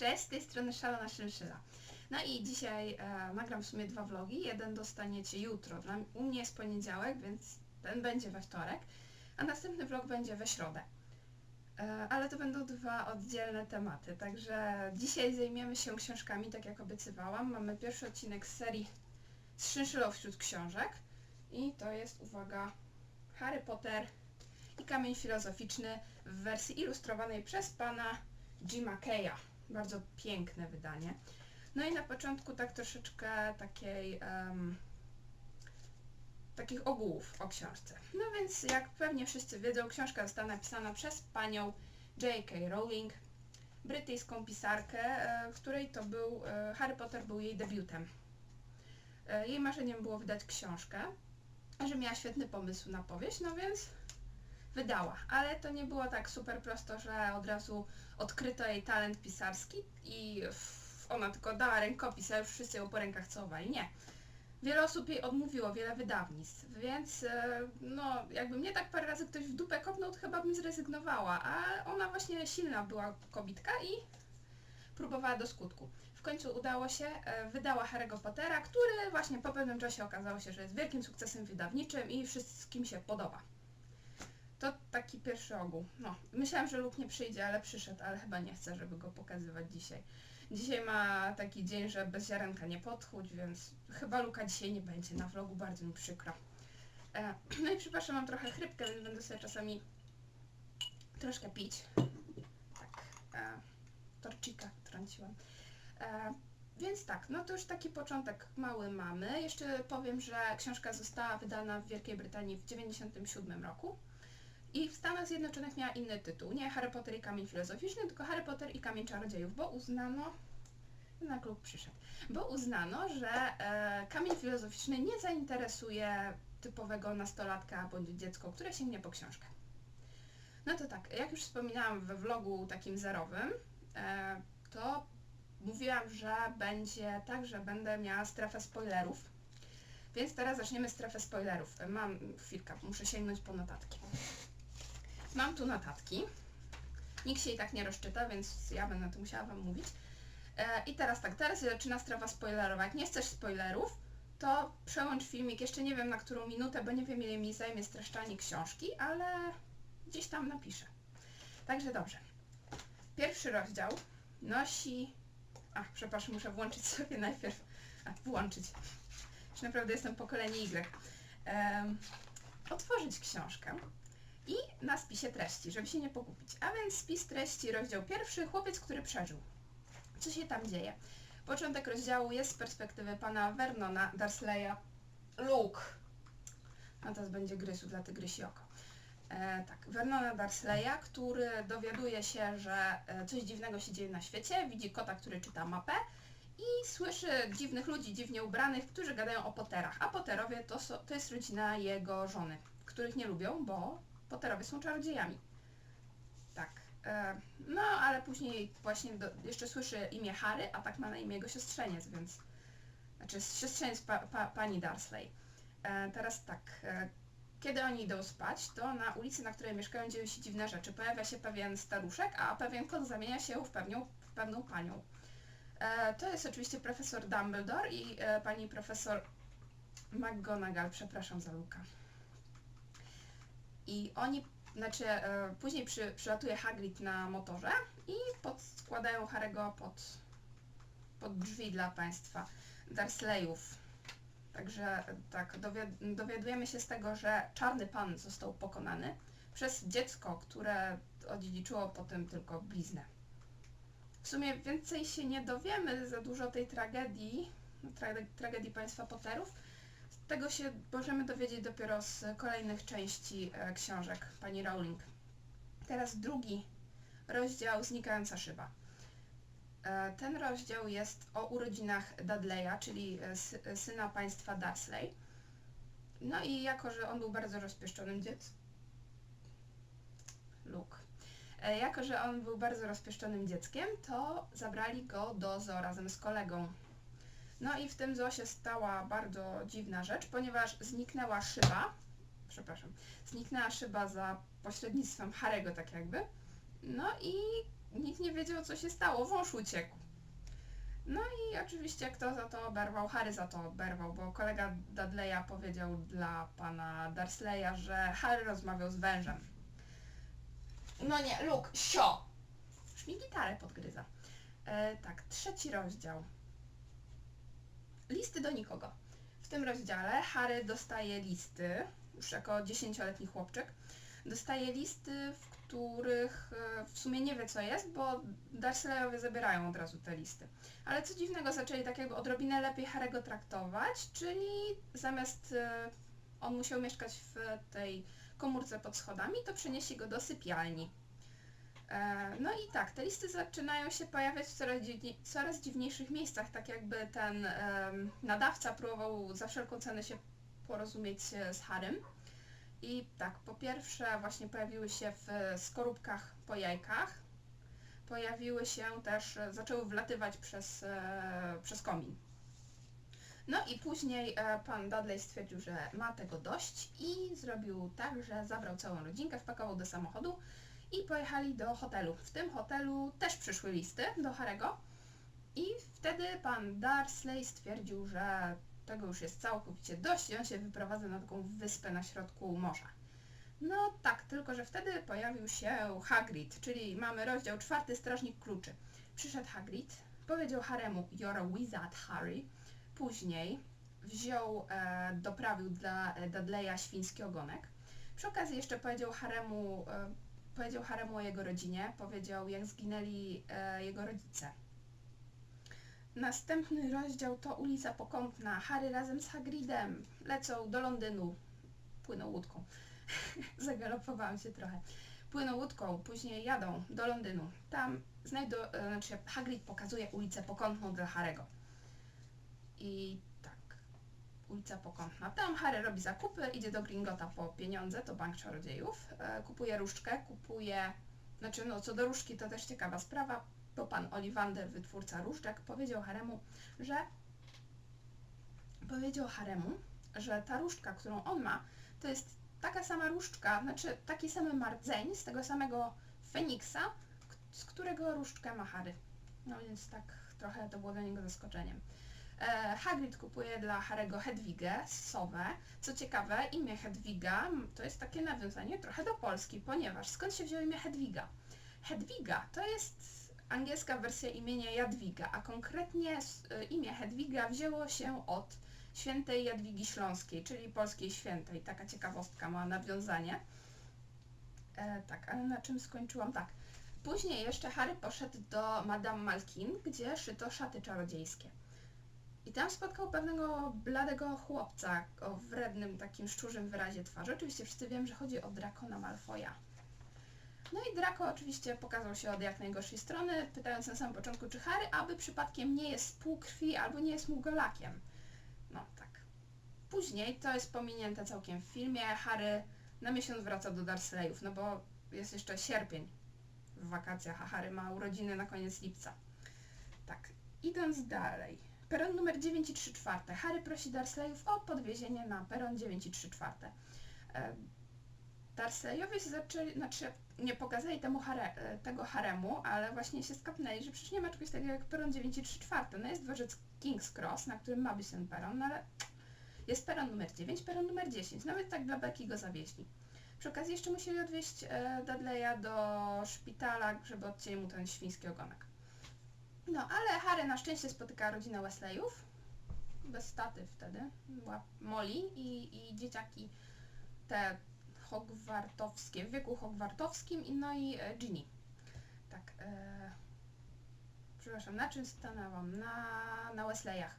Cześć, z tej strony Szalona Szynszyla. No i dzisiaj e, nagram w sumie dwa vlogi. Jeden dostaniecie jutro. Dla, u mnie jest poniedziałek, więc ten będzie we wtorek, a następny vlog będzie we środę. E, ale to będą dwa oddzielne tematy, także dzisiaj zajmiemy się książkami, tak jak obiecywałam. Mamy pierwszy odcinek z serii z Szynszylą wśród książek i to jest, uwaga, Harry Potter i Kamień Filozoficzny w wersji ilustrowanej przez pana Jima Keya. Bardzo piękne wydanie. No i na początku tak troszeczkę takiej em, takich ogółów o książce. No więc jak pewnie wszyscy wiedzą, książka została napisana przez panią J.K. Rowling, brytyjską pisarkę, e, której to był, e, Harry Potter był jej debiutem. E, Jej marzeniem było wydać książkę, że miała świetny pomysł na powieść, no więc wydała, ale to nie było tak super prosto, że od razu odkryto jej talent pisarski i ona tylko dała rękopis, a już wszyscy ją po rękach całowali. Nie. Wiele osób jej odmówiło, wiele wydawnictw, więc e, no jakby mnie tak parę razy ktoś w dupę kopnął, to chyba bym zrezygnowała, a ona właśnie silna była kobitka i próbowała do skutku. W końcu udało się, e, wydała Harry'ego Pottera, który właśnie po pewnym czasie okazało się, że jest wielkim sukcesem wydawniczym i wszystkim się podoba. To taki pierwszy ogół. No, myślałam, że Luke nie przyjdzie, ale przyszedł, ale chyba nie chcę, żeby go pokazywać dzisiaj. Dzisiaj ma taki dzień, że bez ziarenka nie podchódź, więc chyba Luka dzisiaj nie będzie na vlogu, bardzo mi przykro. E, no i przepraszam, mam trochę chrypkę, więc będę sobie czasami troszkę pić. Tak, e, torcika trąciłam. E, więc tak, no to już taki początek mały mamy. Jeszcze powiem, że książka została wydana w Wielkiej Brytanii w 1997 roku. I w Stanach Zjednoczonych miała inny tytuł. Nie Harry Potter i Kamień Filozoficzny, tylko Harry Potter i Kamień Czarodziejów, bo uznano, na klub przyszedł, bo uznano, że e, Kamień Filozoficzny nie zainteresuje typowego nastolatka bądź dziecko, które sięgnie po książkę. No to tak, jak już wspominałam we vlogu takim zerowym, e, to mówiłam, że będzie tak, że będę miała strefę spoilerów. Więc teraz zaczniemy strefę spoilerów. Mam chwilkę, muszę sięgnąć po notatki. Mam tu notatki. Nikt się i tak nie rozczyta, więc ja będę to musiała Wam mówić. E, I teraz tak, teraz zaczyna strefa spoilerowa. Jak nie chcesz spoilerów, to przełącz filmik. Jeszcze nie wiem na którą minutę, bo nie wiem ile mi zajmie streszczanie książki, ale gdzieś tam napiszę. Także dobrze. Pierwszy rozdział nosi... A, przepraszam, muszę włączyć sobie najpierw... A, włączyć. Już naprawdę jestem pokolenie Y. Em, otworzyć książkę i na spisie treści, żeby się nie pogubić. A więc spis treści, rozdział pierwszy, chłopiec, który przeżył. Co się tam dzieje? Początek rozdziału jest z perspektywy pana Vernona Dursleya. Luke. A teraz będzie gryzł dla tygrysi oko. E, tak, Vernona Dursleya, który dowiaduje się, że e, coś dziwnego się dzieje na świecie, widzi kota, który czyta mapę i słyszy dziwnych ludzi, dziwnie ubranych, którzy gadają o Potterach. A Potterowie to, so, to jest rodzina jego żony, których nie lubią, bo Potterowie są czarodziejami. Tak. E, no, ale później właśnie do, jeszcze słyszy imię Harry, a tak ma na imię jego siostrzeniec, więc... Znaczy siostrzeniec pa, pa, pani Dursley. E, teraz tak. E, kiedy oni idą spać, to na ulicy, na której mieszkają, dzieją się dziwne rzeczy. Pojawia się pewien staruszek, a pewien kot zamienia się w pewną, w pewną panią. To jest oczywiście profesor Dumbledore i pani profesor McGonagall, przepraszam za Luka. I oni, znaczy e, później przy, przylatuje Hagrid na motorze i podskładają Harego pod, pod drzwi dla państwa Dursleyów. Także e, tak, dowiad- dowiadujemy się z tego, że czarny pan został pokonany przez dziecko, które odziedziczyło potem tylko bliznę. W sumie więcej się nie dowiemy za dużo tej tragedii, tra- tragedii państwa Potterów. Tego się możemy dowiedzieć dopiero z kolejnych części e, książek pani Rowling. Teraz drugi rozdział Znikająca szyba. E, ten rozdział jest o urodzinach Dudleya, czyli e, sy- syna państwa Dursley. No i jako, że on był bardzo rozpieszczonym dzieckiem, Luke. Jako, że on był bardzo rozpieszczonym dzieckiem, to zabrali go do zoo razem z kolegą. No i w tym zoo się stała bardzo dziwna rzecz, ponieważ zniknęła szyba, przepraszam, zniknęła szyba za pośrednictwem Harego tak jakby, no i nikt nie wiedział, co się stało, wąż uciekł. No i oczywiście kto za to oberwał? Harry za to oberwał, bo kolega Dudleya powiedział dla pana Dursleya, że Harry rozmawiał z wężem. No nie, Luke, sio! Już mi gitarę podgryza. E, tak, trzeci rozdział. Listy do nikogo. W tym rozdziale Harry dostaje listy, już jako dziesięcioletni chłopczyk, dostaje listy, w których e, w sumie nie wie co jest, bo Dursleyowie zabierają od razu te listy. Ale co dziwnego, zaczęli tak jakby odrobinę lepiej Harry'ego traktować, czyli zamiast e, on musiał mieszkać w tej komórce pod schodami, to przenieśli go do sypialni. E, No i tak, te listy zaczynają się pojawiać w coraz, dziwnie, coraz dziwniejszych miejscach, tak jakby ten nadawca próbował za wszelką cenę się porozumieć się z Harrym. I tak, po pierwsze właśnie pojawiły się w skorupkach po jajkach, pojawiły się też, e, zaczęły wlatywać przez, e, przez komin. No i później e, pan Dudley stwierdził, że ma tego dość i zrobił tak, że zabrał całą rodzinkę, wpakował do samochodu i pojechali do hotelu. W tym hotelu też przyszły listy do Harego i wtedy pan Dursley stwierdził, że tego już jest całkowicie dość i on się wyprowadza na taką wyspę na środku morza. No tak, tylko że wtedy pojawił się Hagrid, czyli mamy rozdział czwarty, Strażnik Kluczy. Przyszedł Hagrid, powiedział Haremu, you're a wizard, Harry. Później wziął, e, doprawił dla Dudleya świński ogonek. Przy okazji jeszcze powiedział Haremu, e, powiedział Haremu o jego rodzinie, powiedział jak zginęli e, jego rodzice. Następny rozdział to ulica Pokątna. Harry razem z Hagridem lecą do Londynu. Płyną łódką. Zagalopowałam się trochę. Płyną łódką, później jadą do Londynu. Tam znajdą, e, znaczy Hagrid pokazuje ulicę Pokątną dla Harego. I ulica Pokątna. Tam Harry robi zakupy, idzie do Gringota po pieniądze, to bank czarodziejów. E, kupuje różdżkę, kupuje, znaczy no co do różdżki to też ciekawa sprawa, bo pan Ollivander, wytwórca różdżek, powiedział Haremu, że powiedział Haremu, że ta różdżka, którą on ma, to jest taka sama różdżka, znaczy taki sam mardzeń z tego samego Feniksa, z którego różdżkę ma Harry. No więc tak trochę to było dla niego zaskoczeniem. E, Hagrid kupuje dla Harego Hedwigę, sowę. Co ciekawe, imię Hedwiga to jest takie nawiązanie trochę do Polski, ponieważ skąd się wzięło imię Hedwiga? Hedwiga to jest angielska wersja imienia Jadwiga, a konkretnie y, imię Hedwiga wzięło się od świętej Jadwigi Śląskiej, czyli polskiej świętej. Taka ciekawostka ma nawiązanie. E, tak, ale na czym skończyłam? Tak. Później jeszcze Harry poszedł do Madame Malkin, gdzie szyto szaty czarodziejskie. I tam spotkał pewnego bladego chłopca o wrednym, takim szczurzym wyrazie twarzy. Oczywiście wszyscy wiem, że chodzi o Drakona Malfoja. No i Draco oczywiście pokazał się od jak najgorszej strony, pytając na samym początku, czy Harry aby przypadkiem nie jest półkrwi albo nie jest mugolakiem. No tak. Później, to jest pominięte całkiem w filmie, Harry na miesiąc wraca do Dursleyów, no bo jest jeszcze sierpień w wakacjach, a Harry ma urodziny na koniec lipca. Tak, idąc dalej. Peron numer 9 i 3 czwarte. Harry prosi Dursleyów o podwiezienie na peron 9 i 3 czwarte. E, Dursleyowie się zaczęli, znaczy nie pokazali temu hare, tego haremu, ale właśnie się skapnęli, że przecież nie ma czegoś takiego jak peron 9 i 3 czwarte. No jest dworzec King's Cross, na którym ma być ten peron, no ale jest peron numer 9, peron numer 10. Nawet tak dla beki go zawieźli. Przy okazji jeszcze musieli odwieźć e, Dudleya do szpitala, żeby odcięli mu ten świński ogonek. No, ale Harry na szczęście spotyka rodzinę Wesleyów, bez taty wtedy, była Molly i, i dzieciaki te hogwartowskie, w wieku hogwartowskim i no i e, Ginny. Tak, e, przepraszam, na czym stanęłam? Na, na Wesleyach.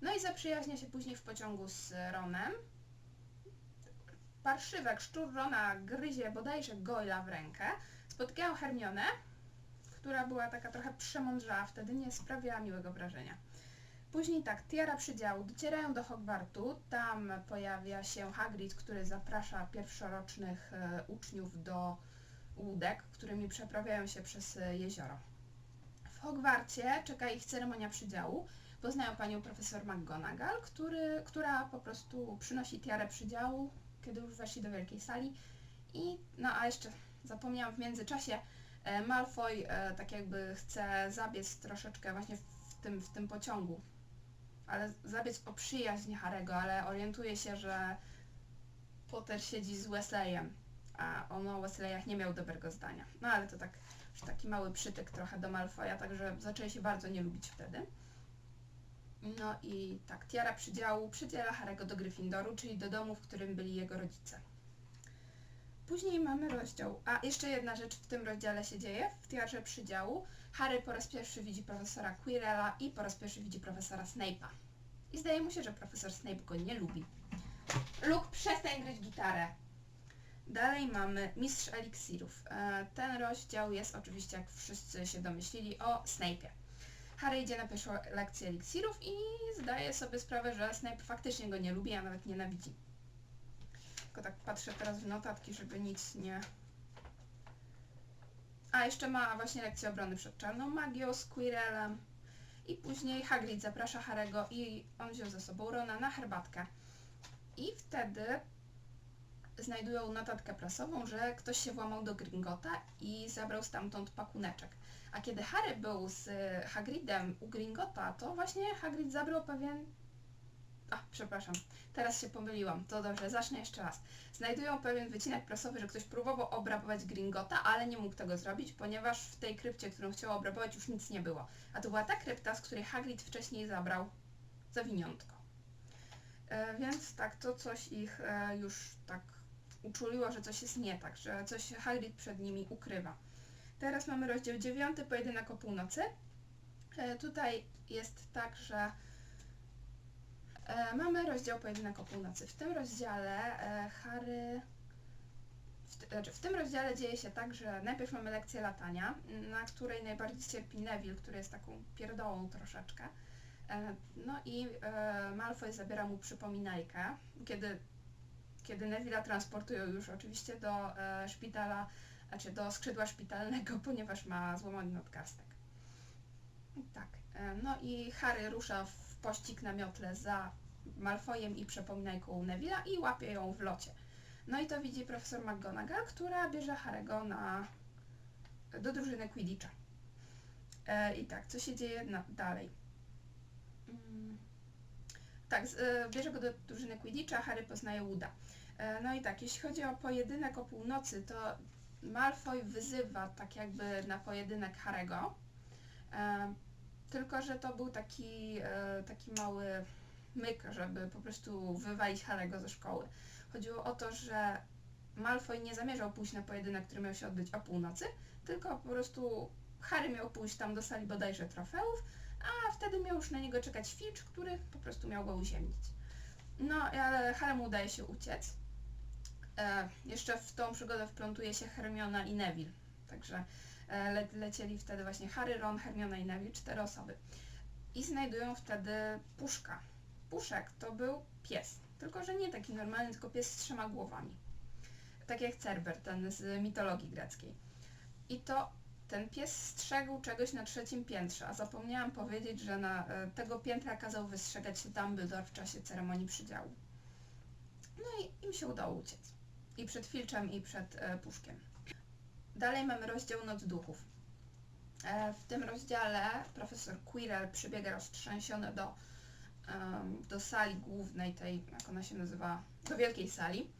No i zaprzyjaźnia się później w pociągu z Ronem. Parszywek, szczur Rona gryzie bodajże Goyla w rękę. Spotykają Hermionę, która była taka trochę przemądrzała wtedy, nie sprawiała miłego wrażenia. Później tak, tiara przydziału, docierają do Hogwartu, tam pojawia się Hagrid, który zaprasza pierwszorocznych e, uczniów do łódek, którymi przeprawiają się przez e, jezioro. W Hogwarcie czeka ich ceremonia przydziału. Poznają panią profesor McGonagall, który, która po prostu przynosi tiarę przydziału, kiedy już weszli do wielkiej sali. I, no a jeszcze zapomniałam w międzyczasie, Malfoy e, tak jakby chce zabiec troszeczkę właśnie w tym, w tym pociągu. Ale zabiec o przyjaźń Harego, ale orientuje się, że Potter siedzi z Wesleyem, a on o Wesleyach nie miał dobrego zdania. No ale to tak, już taki mały przytyk trochę do Malfoya, także zaczęli się bardzo nie lubić wtedy. No i tak, tiara przydziału przydziela Harego do Gryffindoru, czyli do domu, w którym byli jego rodzice. Później mamy rozdział, a jeszcze jedna rzecz w tym rozdziale się dzieje, w tiarze przydziału. Harry po raz pierwszy widzi profesora Quirrella i po raz pierwszy widzi profesora Snape'a. I zdaje mu się, że profesor Snape go nie lubi. Luke, przestań grać gitarę. Dalej mamy Mistrz Eliksirów. E, Ten rozdział jest oczywiście, jak wszyscy się domyślili, o Snape'ie. Harry idzie na pierwszą lekcję eliksirów i zdaje sobie sprawę, że Snape faktycznie go nie lubi, a nawet nienawidzi. Tylko tak patrzę teraz w notatki, żeby nic nie... A, jeszcze ma właśnie lekcję obrony przed czarną magią z Quirrellem. I później Hagrid zaprasza Harego i on wziął ze sobą Rona na herbatkę. I wtedy znajdują notatkę prasową, że ktoś się włamał do Gringota i zabrał stamtąd pakuneczek. A kiedy Harry był z Hagridem u Gringota, to właśnie Hagrid zabrał pewien... A, przepraszam, teraz się pomyliłam. To dobrze, zacznę jeszcze raz. Znajdują pewien wycinek prasowy, że ktoś próbował obrabować Gringota, ale nie mógł tego zrobić, ponieważ w tej krypcie, którą chciał obrabować, już nic nie było. A to była ta krypta, z której Hagrid wcześniej zabrał zawiniątko. E, więc tak, to coś ich e, już tak uczuliło, że coś jest nie tak, że coś Hagrid przed nimi ukrywa. Teraz mamy rozdział 9, pojedynek o północy. E, tutaj jest tak, że mamy rozdział pojedynek o północy. W tym rozdziale e, Harry... W, znaczy w tym rozdziale dzieje się tak, że najpierw mamy lekcję latania, na której najbardziej cierpi Neville, który jest taką pierdołą troszeczkę. E, No i e, Malfoy zabiera mu przypominajkę, kiedy, kiedy Neville'a transportują już oczywiście do e, szpitala, znaczy do skrzydła szpitalnego, ponieważ ma złamany nadgarstek. Tak, e, no i Harry rusza w pościg na miotle za Malfoyem i przypominajką Neville'a i łapie ją w locie. No i to widzi profesor McGonagall, która bierze Harego na, do drużyny Quidditcha. E, I tak, co się dzieje na, dalej? Mm. Tak, z, e, bierze go do drużyny Quidditcha, Harry poznaje Wooda. E, no i tak, jeśli chodzi o pojedynek o północy, to Malfoy wyzywa tak jakby na pojedynek Harego, tylko że to był taki, e, taki mały myk, żeby po prostu wywalić Harego ze szkoły. Chodziło o to, że Malfoy nie zamierzał pójść na pojedynek, który miał się odbyć o północy, tylko po prostu Harry miał pójść tam do sali bodajże trofeów, a wtedy miał już na niego czekać Filch, który po prostu miał go uziemnić. No, ale Haremu udaje się uciec. E, jeszcze w tą przygodę wplątuje się Hermiona i Neville. Także le, lecieli wtedy właśnie Harry, Ron, Hermiona i Neville, cztery osoby. I znajdują wtedy Puszka. Puszek to był pies, tylko że nie taki normalny, tylko pies z trzema głowami. Tak jak Cerber, ten z mitologii greckiej. I to ten pies strzegł czegoś na trzecim piętrze, a zapomniałam powiedzieć, że na e, tego piętra kazał wystrzegać się Dumbledore w czasie ceremonii przydziału. No i im się udało uciec. I przed Filczem, i przed e, Puszkiem. Dalej mamy rozdział Noc Duchów. E, w tym rozdziale profesor Quirrell przybiega roztrzęsiony do, do sali głównej, tej, jak ona się nazywa, do wielkiej sali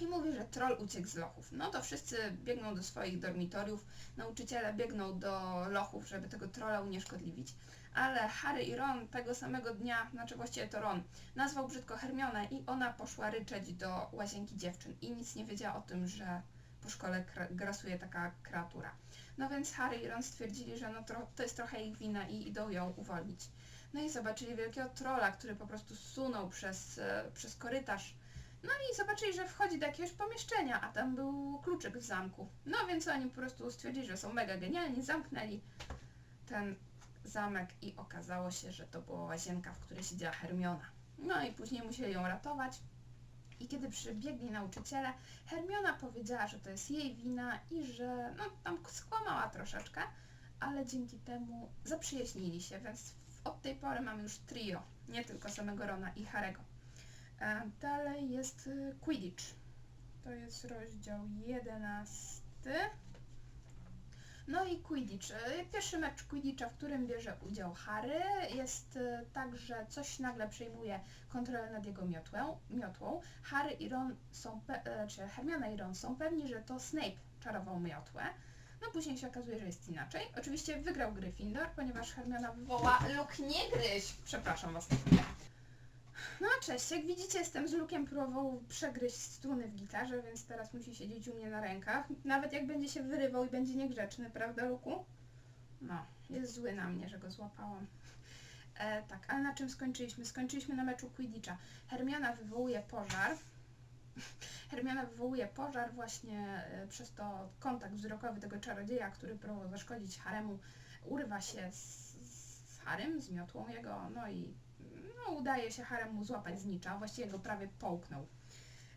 i mówi, że troll uciekł z lochów. No to wszyscy biegną do swoich dormitoriów, nauczyciele biegną do lochów, żeby tego trolla unieszkodliwić, ale Harry i Ron tego samego dnia, znaczy właściwie to Ron, nazwał brzydko Hermionę i ona poszła ryczeć do łazienki dziewczyn i nic nie wiedziała o tym, że po szkole grasuje taka kreatura. No więc Harry i Ron stwierdzili, że no to jest trochę ich wina i idą ją uwolnić. No i zobaczyli wielkiego trolla, który po prostu sunął przez, e, przez korytarz no i zobaczyli, że wchodzi do jakiegoś pomieszczenia, a tam był kluczyk w zamku. No więc oni po prostu stwierdzili, że są mega genialni, zamknęli ten zamek i okazało się, że to była łazienka, w której siedziała Hermiona. No i później musieli ją ratować. I kiedy przybiegli nauczyciele, Hermiona powiedziała, że to jest jej wina i że no tam skłamała troszeczkę, ale dzięki temu zaprzyjaźnili się, więc od tej pory mamy już trio, nie tylko samego Rona i Harego. A dalej jest y, Quidditch. To jest rozdział 11. No i Quidditch. E, Pierwszy mecz Quidditcha, w którym bierze udział Harry, jest e, tak, że coś nagle przejmuje kontrolę nad jego miotłą. miotłą. Harry i Ron są, e, czy Hermiona i Ron są pewni, że to Snape czarował miotłę. No później się okazuje, że jest inaczej. Oczywiście wygrał Gryffindor, ponieważ Hermiona wywoła Luk nie gryź! Przepraszam was No cześć, jak widzicie jestem z Lukiem próbował przegryźć struny w gitarze, więc teraz musi siedzieć u mnie na rękach. Nawet jak będzie się wyrywał i będzie niegrzeczny, prawda Luku? No, jest zły na mnie, że go złapałam. E, tak, ale na czym skończyliśmy? Skończyliśmy na meczu Quidditcha. Hermiona wywołuje pożar. Hermiona wywołuje pożar właśnie e, przez to kontakt wzrokowy tego czarodzieja, który próbował zaszkodzić Haremu, urywa się z, z Harem, z miotłą jego, no i no, udaje się Haremu złapać znicza, właściwie go prawie połknął.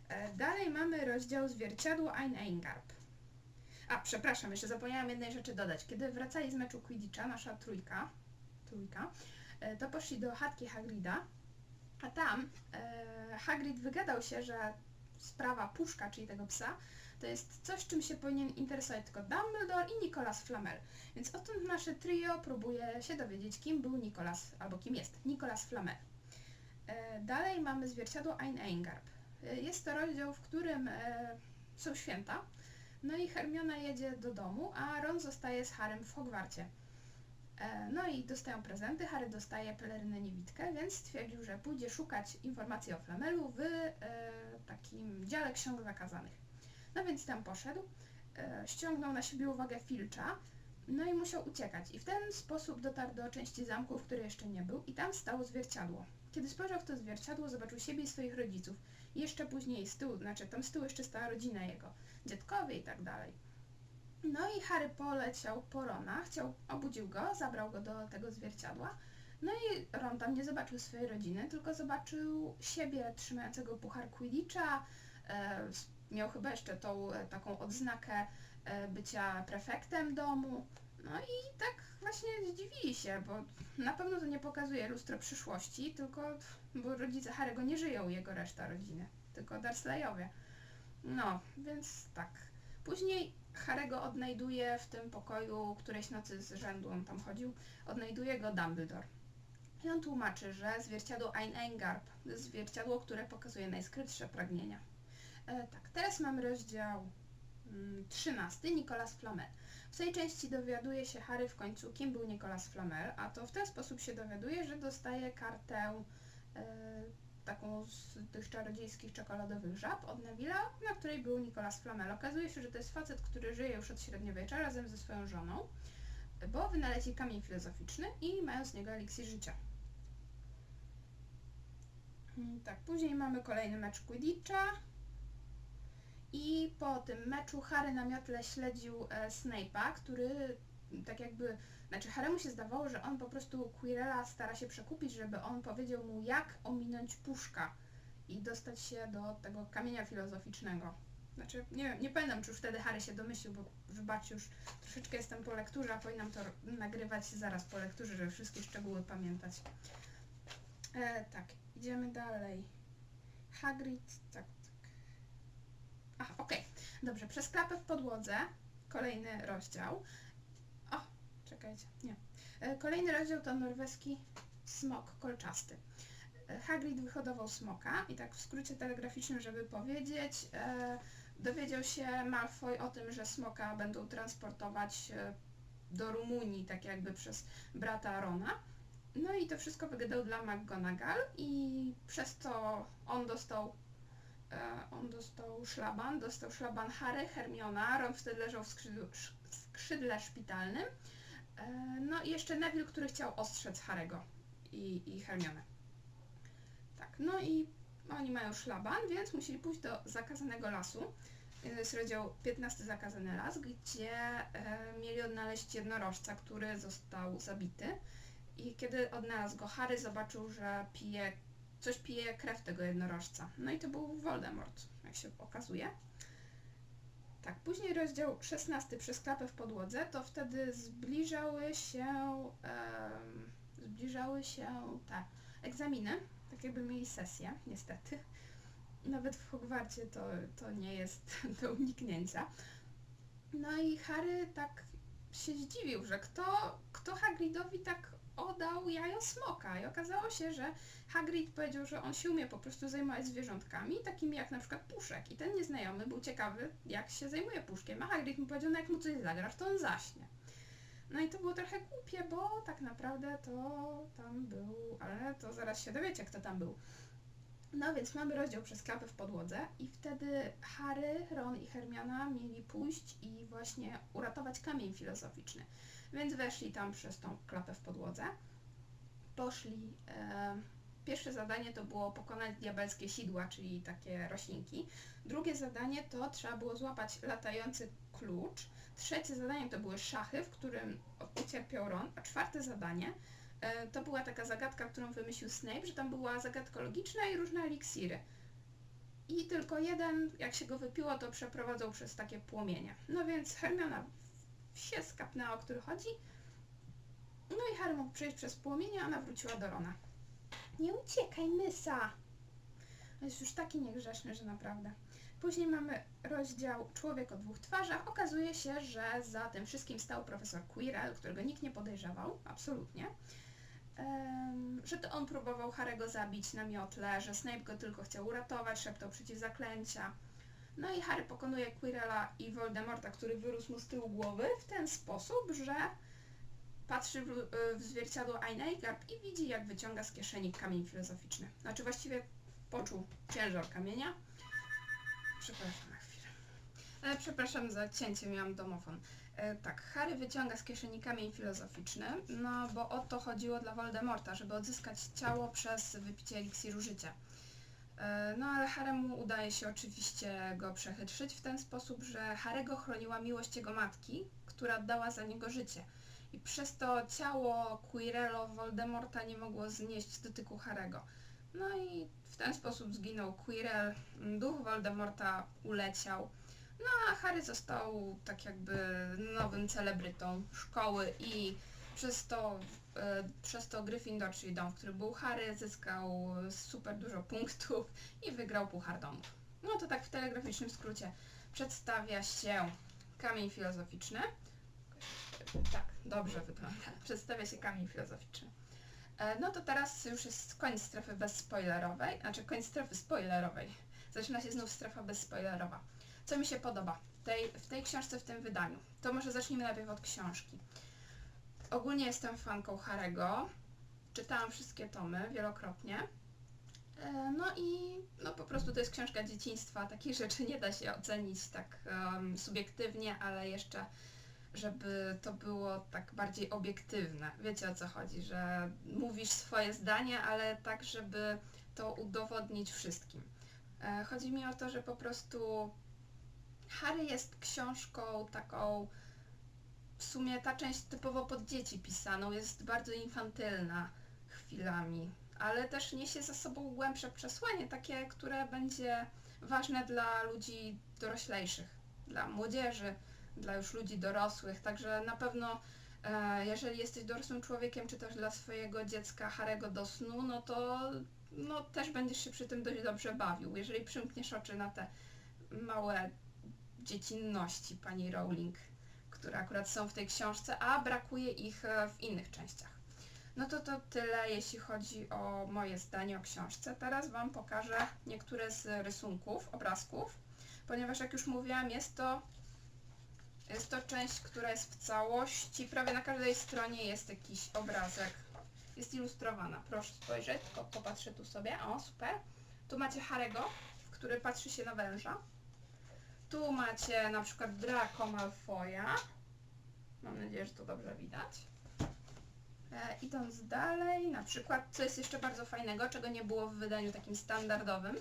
E, dalej mamy rozdział zwierciadło Ein Eingarb. A, przepraszam, jeszcze zapomniałam jednej rzeczy dodać. Kiedy wracali z meczu Quidditcha, nasza trójka, trójka, e, to poszli do chatki Hagrida, a tam e, Hagrid wygadał się, że sprawa puszka, czyli tego psa, to jest coś, czym się powinien interesować tylko Dumbledore i Nicolas Flamel. Więc odtąd nasze trio próbuje się dowiedzieć, kim był Nicolas, albo kim jest Nicolas Flamel. E, dalej mamy zwierciadło Ein Eingarb. E, jest to rozdział, w którym e, są święta, no i Hermiona jedzie do domu, a Ron zostaje z Harrym w Hogwarcie. No i dostają prezenty, Harry dostaje pelerynę niewidkę, więc stwierdził, że pójdzie szukać informacji o Flamelu w takim dziale ksiąg zakazanych. No więc tam poszedł, ściągnął na siebie uwagę Filcza, no i musiał uciekać. I w ten sposób dotarł do części zamku, w której jeszcze nie był i tam stało zwierciadło. Kiedy spojrzał w to zwierciadło, zobaczył siebie i swoich rodziców. I jeszcze później z tyłu, znaczy tam z tyłu jeszcze stała rodzina jego, dziadkowie i tak dalej. No i Harry poleciał po Rona, chciał, obudził go, zabrał go do tego zwierciadła. No i Ron tam nie zobaczył swojej rodziny, tylko zobaczył siebie trzymającego puchar Quidditcha, e, miał chyba jeszcze tą e, taką odznakę e, bycia prefektem domu. No i tak właśnie zdziwili się, bo na pewno to nie pokazuje lustro przyszłości, tylko bo rodzice Harry'ego nie żyją, jego reszta rodziny, tylko Dursleyowie. No, więc tak. Później Harego odnajduje w tym pokoju którejś nocy z rzędu, on tam chodził, odnajduje go Dumbledore. I on tłumaczy, że zwierciadło Ein jest zwierciadło, które pokazuje najskrytsze pragnienia. E, tak, teraz mamy rozdział mm, 13, Nicolas Flamel. W tej części dowiaduje się Harry w końcu, kim był Nicolas Flamel, a to w ten sposób się dowiaduje, że dostaje kartę e, taką z tych czarodziejskich czekoladowych żab od Neville'a, na której był Nicolas Flamel. Okazuje się, że to jest facet, który żyje już od średniowiecza razem ze swoją żoną, bo wynaleźli kamień filozoficzny i mają z niego eliksir życia. Mm, Tak, później mamy kolejny mecz Quidditcha i po tym meczu Harry na miotle śledził e, Snape'a, który tak jakby, znaczy Harrymu się zdawało, że on po prostu Quirrella stara się przekupić, żeby on powiedział mu jak ominąć puszka i dostać się do tego kamienia filozoficznego. Znaczy, nie, nie pamiętam, czy już wtedy Harry się domyślił, bo wybaczcie, już troszeczkę jestem po lekturze, a powinnam to nagrywać zaraz po lekturze, żeby wszystkie szczegóły pamiętać. E, tak, idziemy dalej. Hagrid, tak, tak. A, okej, dobrze, przez klapę w podłodze, kolejny rozdział. O, czekajcie, nie. E, Kolejny rozdział to norweski smok kolczasty. E, Hagrid wyhodował smoka i tak w skrócie telegraficznym, żeby powiedzieć, e, dowiedział się Malfoy o tym, że smoka będą transportować e, do Rumunii, tak jakby przez brata Rona. No i to wszystko wygadał dla McGonagall i przez to on dostał on dostał szlaban, dostał szlaban Harry, Hermiona, Ron wtedy leżał w skrzydle, skrzydle szpitalnym. E, no i jeszcze Neville, który chciał ostrzec Harego i, i Hermionę. Tak, no i oni mają szlaban, więc musieli pójść do zakazanego lasu. To jest rozdział 15 Zakazany Las, gdzie e, mieli odnaleźć jednorożca, który został zabity. I kiedy odnalazł go Harry, zobaczył, że pije, coś pije krew tego jednorożca. No i to był Voldemort, jak się okazuje. Tak, później rozdział 16 przez klapę w podłodze, to wtedy zbliżały się, zbliżały się te egzaminy, tak jakby mieli sesję, niestety. Nawet w Hogwarcie to, to nie jest do uniknięcia. No i Harry tak się zdziwił, że kto, kto Hagridowi tak oddał jajo smoka i okazało się, że Hagrid powiedział, że on się umie po prostu zajmować zwierzątkami, takimi jak na przykład puszek i ten nieznajomy był ciekawy, jak się zajmuje puszkiem, a Hagrid mu powiedział, no jak mu coś zagrasz, to on zaśnie. No i to było trochę głupie, bo tak naprawdę to tam był, ale to zaraz się dowiecie, kto tam był. No więc mamy rozdział przez klapę w podłodze i wtedy Harry, Ron i Hermiona mieli pójść i właśnie uratować kamień filozoficzny. Więc weszli tam przez tą klapę w podłodze. Poszli. E, pierwsze zadanie to było pokonać diabelskie sidła, czyli takie roślinki. Drugie zadanie to trzeba było złapać latający klucz. Trzecie zadanie to były szachy, w którym ucierpiał Ron. A czwarte zadanie to była taka zagadka, którą wymyślił Snape, że tam była zagadka logiczna i różne eliksiry. I tylko jeden, jak się go wypiło, to przeprowadzał przez takie płomienie. No więc Hermiona się skapnęła, o który chodzi. No i Harry mógł przejść przez płomienie, a ona wróciła do Rona. Nie uciekaj, mysa! Jest już taki niegrzeczny, że naprawdę. Później mamy rozdział Człowiek o dwóch twarzach. Okazuje się, że za tym wszystkim stał profesor Quirrell, którego nikt nie podejrzewał, absolutnie. Że to on próbował Harego zabić na miotle, że Snape go tylko chciał uratować, szeptał przeciwzaklęcia. No i Harry pokonuje Quirrella i Voldemorta, który wyrósł mu z tyłu głowy w ten sposób, że patrzy w, w zwierciadło Aineigarb i widzi, jak wyciąga z kieszeni kamień filozoficzny. Znaczy właściwie poczuł ciężar kamienia. Przepraszam na chwilę. E, przepraszam za cięcie, miałam domofon. E, tak, Harry wyciąga z kieszeni kamień filozoficzny, no bo o to chodziło dla Voldemorta, żeby odzyskać ciało przez wypicie eliksiru życia. E, No ale Haremu udaje się oczywiście go przechytrzyć w ten sposób, że Harego chroniła miłość jego matki, która oddała za niego życie. I przez to ciało Quirrello Voldemorta nie mogło znieść dotyku Harego. No i w ten sposób zginął Quirrell, duch Voldemorta uleciał. No a Harry został tak jakby nowym celebrytą szkoły i przez to, e, przez to Gryffindor, czyli dom, w którym był Harry, zyskał super dużo punktów i wygrał Puchar Domu. No to tak w telegraficznym skrócie przedstawia się kamień filozoficzny. Tak, dobrze wygląda. Przedstawia się kamień filozoficzny. E, No to teraz już jest koniec strefy bezspoilerowej, znaczy koniec strefy spoilerowej. Zaczyna się znów strefa bezspoilerowa. Co mi się podoba w tej, w tej książce, w tym wydaniu? To może zacznijmy najpierw od książki. Ogólnie jestem fanką Harego. Czytałam wszystkie tomy wielokrotnie. E, No i no po prostu to jest książka dzieciństwa. Takich rzeczy nie da się ocenić tak em, subiektywnie, ale jeszcze żeby to było tak bardziej obiektywne. Wiecie o co chodzi, że mówisz swoje zdanie, ale tak, żeby to udowodnić wszystkim. E, Chodzi mi o to, że po prostu Harry jest książką taką, w sumie ta część typowo pod dzieci pisaną, jest bardzo infantylna chwilami, ale też niesie za sobą głębsze przesłanie, takie, które będzie ważne dla ludzi doroślejszych, dla młodzieży, dla już ludzi dorosłych, także na pewno e, jeżeli jesteś dorosłym człowiekiem, czy też dla swojego dziecka Harego do snu, no to no, też będziesz się przy tym dość dobrze bawił. Jeżeli przymkniesz oczy na te małe dziecinności pani Rowling, które akurat są w tej książce, a brakuje ich e, w innych częściach. No to to tyle, jeśli chodzi o moje zdanie o książce. Teraz Wam pokażę niektóre z rysunków, obrazków, ponieważ jak już mówiłam, jest to jest to część, która jest w całości. Prawie na każdej stronie jest jakiś obrazek. Jest ilustrowana. Proszę spojrzeć, tylko popatrzę tu sobie. O, super. Tu macie Harego, który patrzy się na węża. Tu macie na przykład Draco Malfoya. Mam nadzieję, że to dobrze widać. E, idąc dalej, na przykład, co jest jeszcze bardzo fajnego, czego nie było w wydaniu takim standardowym,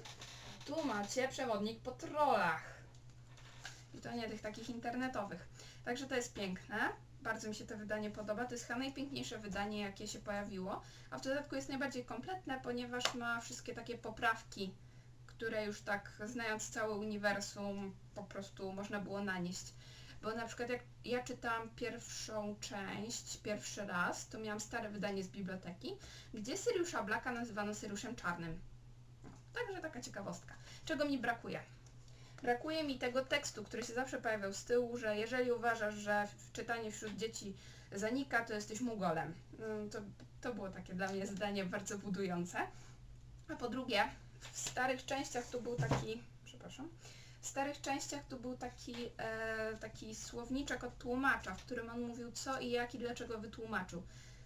tu macie przewodnik po trollach. I to nie tych takich internetowych. Także to jest piękne. Bardzo mi się to wydanie podoba. To jest chyba najpiękniejsze wydanie, jakie się pojawiło. A w dodatku jest najbardziej kompletne, ponieważ ma wszystkie takie poprawki, które już tak, znając całe uniwersum, po prostu można było nanieść. Bo na przykład jak ja czytałam pierwszą część, pierwszy raz, to miałam stare wydanie z biblioteki, gdzie Syriusza Blaka nazywano Syriuszem Czarnym. Także taka ciekawostka. Czego mi brakuje? Brakuje mi tego tekstu, który się zawsze pojawiał z tyłu, że jeżeli uważasz, że czytanie wśród dzieci zanika, to jesteś mugolem. Mm, To, to było takie dla mnie zdanie bardzo budujące. A po drugie, w starych częściach tu był taki, przepraszam, w starych częściach tu był taki, e, taki słowniczek od tłumacza, w którym on mówił co i jak i dlaczego wytłumaczył.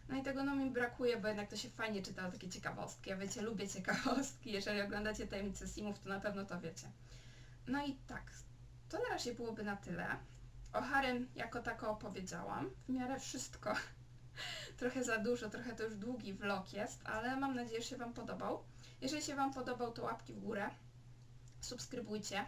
No i tego no mi brakuje, bo jednak to się fajnie czytało, takie ciekawostki. Ja wiecie, lubię ciekawostki. Jeżeli oglądacie Tajemnice Simów, to na pewno to wiecie. No i tak, to na razie byłoby na tyle. O Harem jako tako opowiedziałam. W miarę wszystko. trochę za dużo, trochę to już długi vlog jest, ale mam nadzieję, że się Wam podobał. Jeżeli się Wam podobał, to łapki w górę. Subskrybujcie.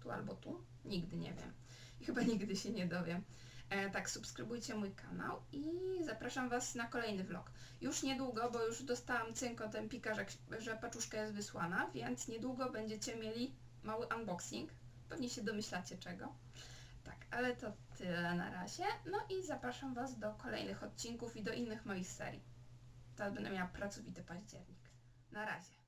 Tu albo tu. Nigdy nie wiem. I chyba nigdy się nie dowiem. E, tak, subskrybujcie mój kanał i zapraszam Was na kolejny vlog. Już niedługo, bo już dostałam cynk od Empika, że, że paczuszka jest wysłana, więc niedługo będziecie mieli mały unboxing. Pewnie się domyślacie czego. Tak, ale to tyle na razie. No i zapraszam Was do kolejnych odcinków i do innych moich serii. Teraz będę miała pracowity październik. Na razie.